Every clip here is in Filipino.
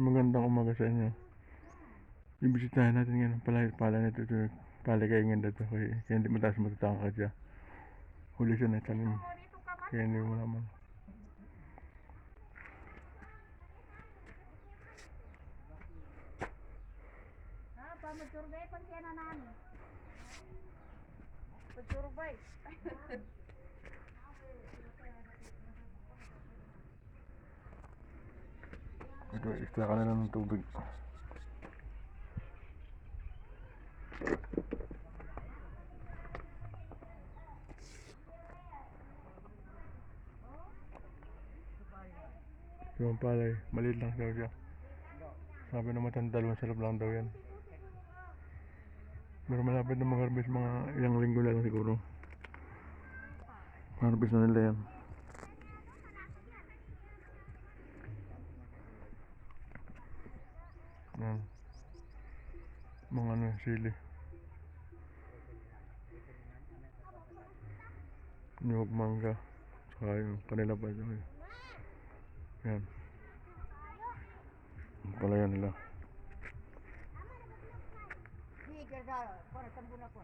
Magandang umaga sa inyo. Ibisitahin natin ngayon ang palay, pala nito ito. Pala kayo ngayon dito. Kaya, kaya hindi mataas matatangkad siya. Huli siya na tanim. Kaya hindi mo naman. Ha, pa magsurbay pa siya na nani. Magsurbay. Ito, extra ka na lang ng tubig. Yung palay, maliit lang daw siya. Sabi na matanda, masarap lang daw yan. Pero malapit na mag-harvest mga ilang linggo lang siguro. Harvest na nila yan. Yan. Mga ano, sili. Niyog mangga. Saka yung kanila pa eh. Yan. Ang palaya nila. Kerja, para sambuna ko.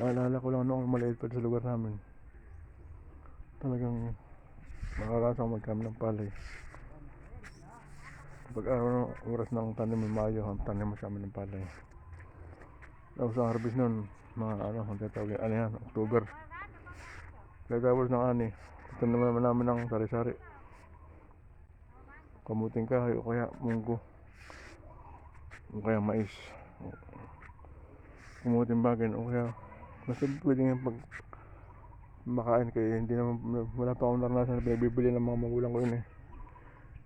Naalala ko lang noong maliit pa sa lugar namin. Talagang makakasama kami ng palay. Pag araw ng oras ng tanim ng Mayo, ang tanim sa amin ng palay. Tapos ang harvest nun, mga ano, ang tatawag ano yan, October. Tapos ng ani, tanim naman namin ng sari-sari. Kamuting kahoy o kaya munggo. O kaya mais. Kamuting bagay o kaya Basta pwede nga pag makain kayo, hindi naman, wala pa akong naranasan na pinagbibili ng mga magulang ko yun eh.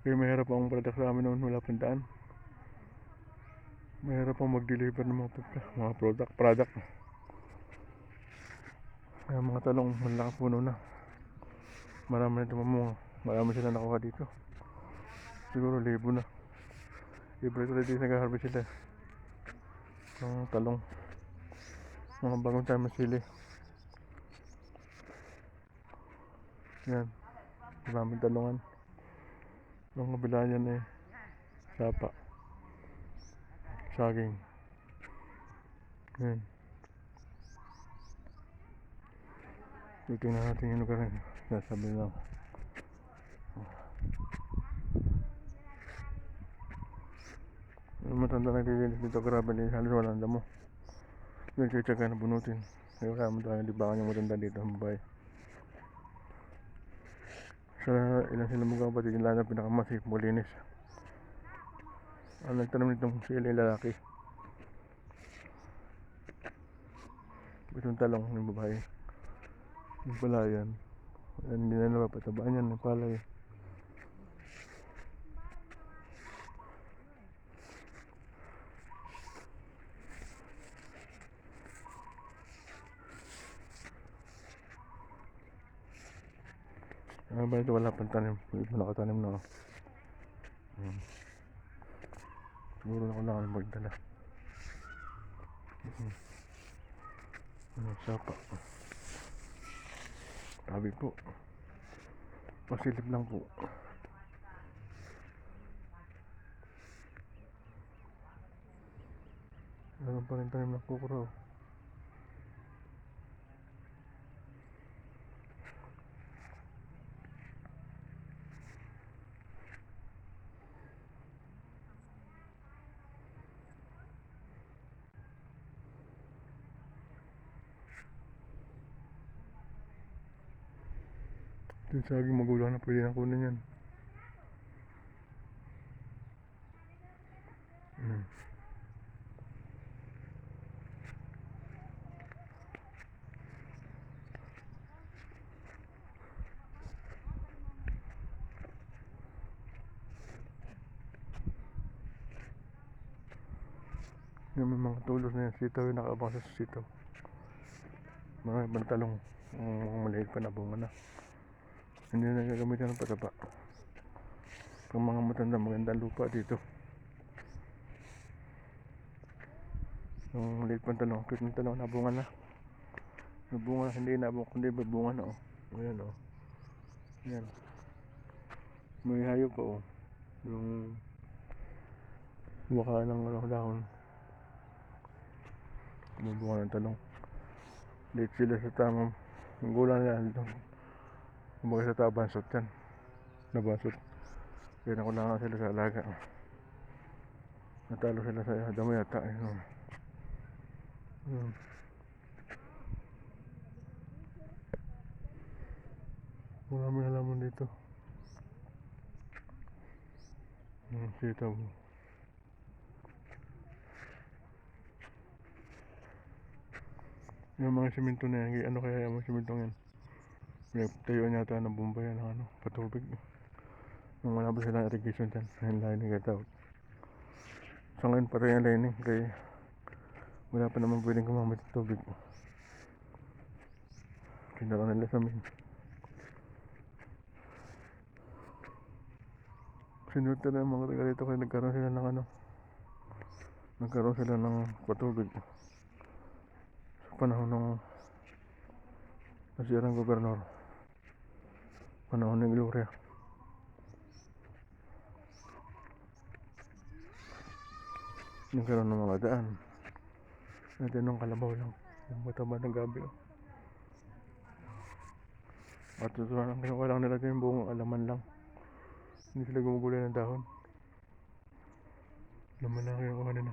Kaya mahirap ang product sa amin noon, wala pang daan. Mahirap ang mag-deliver ng mga, mga product, product. Kaya mga talong, malaki puno na. Marami na tumamunga. Marami sila nakuha dito. Siguro libo na. Libre ko dito nag-harvest sila. Ng talong mga bagong tayo masili yan. Maraming talungan yung kabila yan eh. Sapa saging. Yan. Titingnan natin yung lugar yun sasabi lang. Matanda na dito. Grabe halos walang damo nagtsatsaga na bunutin. Kaya kaya mo tayo libangan yung matanda dito ang babae. Sa ilang sila mga kapatid, yung lana pinakamasip, mulinis. Ang nagtanong nitong sila yung lalaki. Itong talong ng babae. Yung palayan. Hindi na napapatabaan yan, yung palay. Ano ba ito? Wala pang tanim. Hindi pa nakatanim na. Hmm. Siguro na kailangan magdala. Hmm. Ano, sapa. Sabi po. Pasilip lang po. Meron pa rin tanim ng kukuro. Yung saging magulang na pwede na kunin yan. Mm. Yung may mga tulos na yan, sitaw yung nakaabang sa sitaw. Mga ibang talong, um, maliit pa na bunga na hindi na gagamitan ng pataba. Pang mga matanda magandang lupa dito. Yung liit pang talong cute ng talong nabunga na. Nabunga na hindi nabunga kundi babunga na oh. Ayan oh. Ayan. May hayop pa oh. Yung baka ng ano, dahon. Bumubunga ng talong. Late sila sa tamang gula nila Kumbaga sa tao, bansot yan. Nabansot. Kaya nakulangan sila sa alaga. Natalo sila sa damo yata. Ayun. Ayun. Maraming halaman dito. Yung sitaw. Yung mga simento na yan, ano kaya yung mga simento yan? Pinagtayuan yata ng bomba yan, ng ano, patubig. Nung wala pa silang irrigation dyan, yung lining got out. So ngayon patay ang lining, kaya wala pa naman pwedeng gumamit ng tubig. Kinala nila sa amin. Sinuta na yung mga taga dito kaya nagkaroon sila ng ano, nagkaroon sila ng patubig. Sa panahon ng nasirang gobernador. Panahon ng Gloria. Nagkaroon ng mga daan. Natin ng kalabaw lang. Yung mataba ng gabi. Oh. At ito lang, kinuha lang nila yung buong alaman lang. Hindi sila gumugulay ng dahon. Laman lang kinuha nila.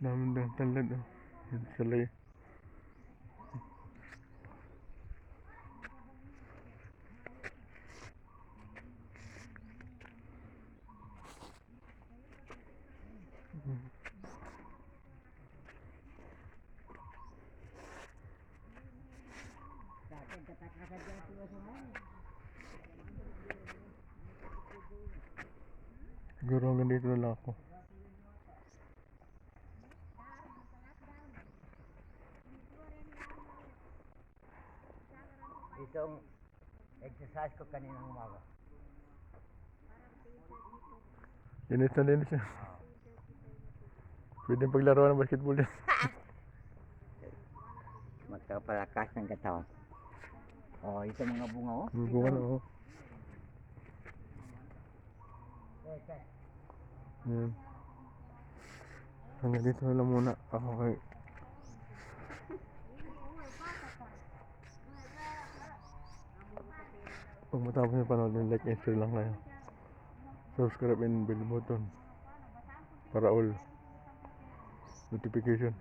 Namin ng tanlad. Oh. Yung. Dapat katakasan dyan sila sa mga. Siguro hanggang dito na lang ako. Itong exercise ko kaninang umaga. Linis na linis yan. Pwede paglaro ng basketball yan. Magkapalakas ng katawan. Oh, ito mga bunga oh. Bunga na oh. Yan. Hanggang dito na muna. Ako kay... Pag matapos yung panood yung like and share lang kayo. Subscribe and bell button. Para all. Notification.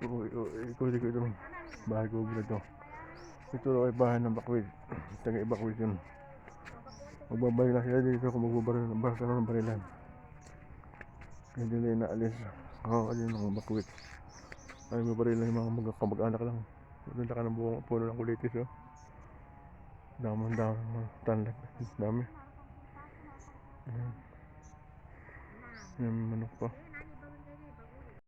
Uy, uy, ikaw di ko ito. Bahay ko ulit ito. Ay bahay ng bakwid. Taga bakwid yun. Magbabalik na sila dito kung magbabaril ng basta ng barilan. Hindi nila inaalis. Ako kasi ng bakwid. Ay mabaril lang yung mga mag kamag-anak lang. Doon ka ng buong puno ng kulitis oh. Damang damang tanlag. Dami. Ayan, manok pa.